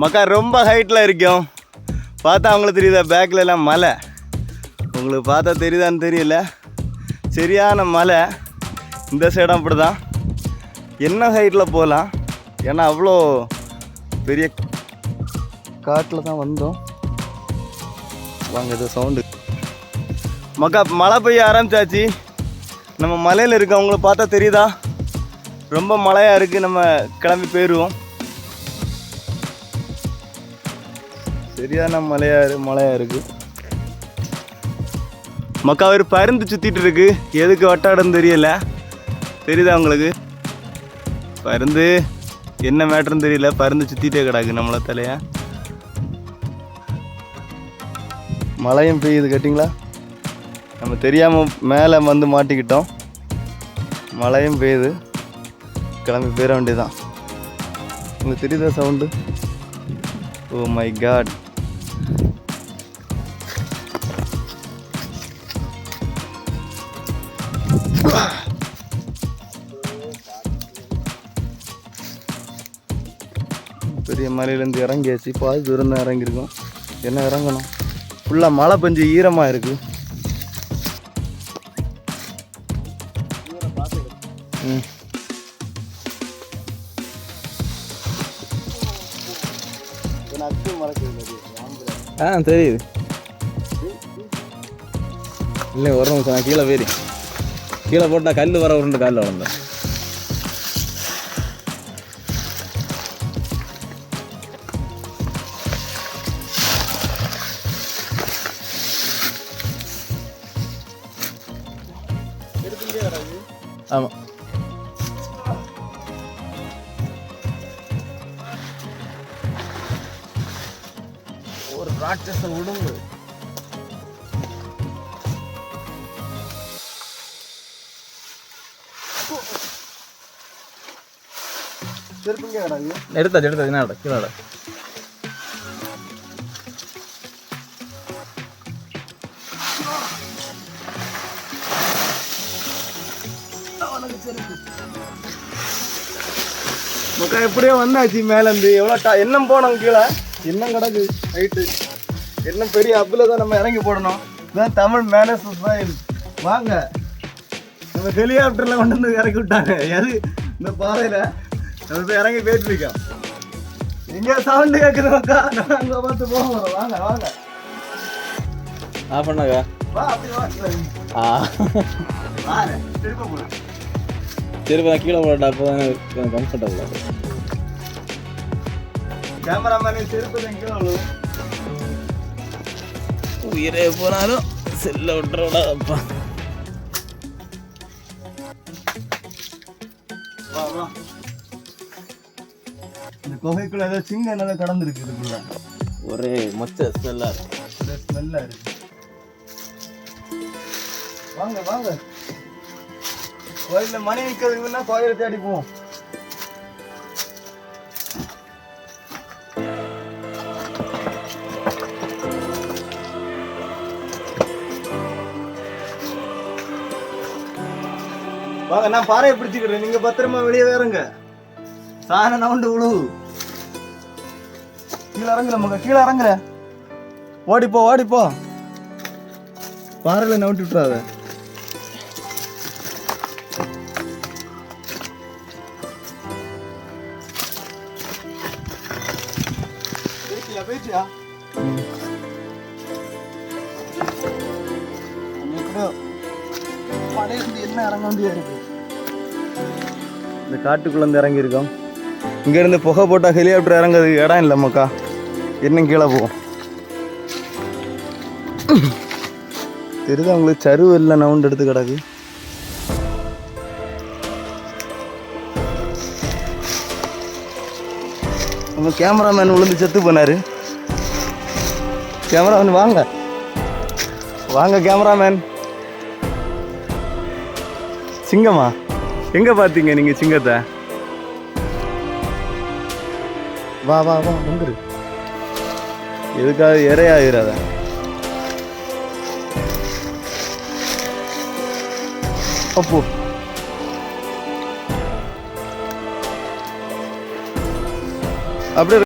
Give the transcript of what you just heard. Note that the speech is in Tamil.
மக்கா ரொம்ப ஹைட்டில் இருக்கும். பார்த்தா அவங்களுக்கு தெரியுதா பேக்கில் எல்லாம் மலை. உங்களுக்கு பார்த்தா தெரியுதான்னு தெரியல. சரியான மலை. இந்த சைடம் அப்படி தான் என்ன ஹைட்டில் போகலாம்? ஏன்னா அவ்வளோ பெரிய காட்டில் தான் வந்தோம். வாங்க இது சவுண்டு மக்கா மழை பெய்ய ஆரம்பிச்சாச்சு. நம்ம மலையில் இருக்கவங்கள பார்த்தா தெரியுதா? ரொம்ப மழையாக இருக்குது நம்ம கிளம்பி போயிடுவோம். சரியான மலையா இரு இருக்கு. இருக்குது மக்கா ஒரு பருந்து சுத்திட்டு இருக்கு. எதுக்கு வட்டாடம் தெரியல. தெரியுதா உங்களுக்கு? பருந்து என்ன மேட்டர்னு தெரியல. பருந்து சுற்றிட்டே கிடக்கு நம்மள தலையா. மழையும் பெய்யுது கேட்டிங்களா? நம்ம தெரியாமல் மேலே வந்து மாட்டிக்கிட்டோம். மழையும் பெய்யுது. கிளம்பி போயிட வேண்டியதான் உங்களுக்கு தெரியுதா சவுண்டு ஓ மை காட் பெரிய மலையிலேருந்து இறங்கியாச்சு. பாதி தூரம் தான் இறங்கியிருக்கோம். என்ன இறங்கணும்? ஃபுல்லாக மழை பெஞ்சு ஈரமாக இருக்குது ம். ஆ தெரியுது. இல்லை ஒரு நிமிஷம் நான் கீழே போயிரு கீழே போட்டால் கல் வர உருண்டு காலில் வளர்ந்தேன் ஆமாம் ஒரு ராட்சச உடம்பு செருப்புங்க கிடக்கு எடுத்தாச்சு எடுத்தாச்சு என்ன கீழே மக்கா எப்படியோ வந்தாச்சு மேலேருந்து எவ்வளோ டா எண்ணம் போனோம் கீழே எண்ணம் கிடக்கு நைட்டு எண்ணம் பெரிய அப்பில் தான் நம்ம இறங்கி போடணும் இதான் தமிழ் மேனஸ் தான் வாங்க நம்ம ஹெலிகாப்டரில் கொண்டு வந்து இறக்கி விட்டாங்க எது இந்த பாறையில் நம்ம இறங்கி போயிட்டு இருக்கோம் எங்கே சவுண்டு நான் அங்கே பார்த்து போகிறோம் வாங்க வாங்க ஆஃப் பண்ணாக்கா வா அப்படி வா ஆ வாங்க திரும்ப போகலாம் சரி நான் கீழே போடா அப்போ தான் கம்ஃபர்டபுளாக கேமராமேனே கீழே விழுவும். உயிரே போனாலும் செல்ல விட்டுறோடா அப்பா வா வா குகைக்குள்ள ஏதோ சிங்கம் என்னதோ கடந்துருக்கு இதுக்குள்ள ஒரே மொச்ச ஸ்மெல்லாக இருக்கு. ஸ்மெல்லா இருக்கு. வாங்க வாங்க. கோயில்ல மணி நிக்கிறதுக்கு முன்னா கோயிலை தேடி போவோம். வாங்க நான் பாறையை பிடிச்சிக்கிறேன். நீங்க பத்திரமா வெளியே வேறுங்க சாண நவுண்டு விழு கீழே இறங்குற மக கீழே இறங்குற. ஓடிப்போ ஓடிப்போ. பாறையில் நவுட்டி விட்டுறாத. போயிட்டியா என்ன இறங்க இருக்கு? இந்த காட்டுக்குள்ள இருந்து இறங்கி இங்க இருந்து புகை போட்டா ஹெலிகாப்டர் இறங்குறதுக்கு இடம் இல்லை மக்கா. இன்னும் கீழே போவோம் தெரியுது அவங்களுக்கு சருவு இல்லை நவுண்டு எடுத்து கிடக்கு? நம்ம கேமராமேன் விழுந்து செத்து போனாரு. கேமராமேன் வாங்க. வாங்க கேமராமேன் சிங்கமா எங்க பாத்தீங்க நீங்க சிங்கத்தை? வா வா வா வந்துரு எதுக்காக இறையாயிராத அப்போ. அப்படியே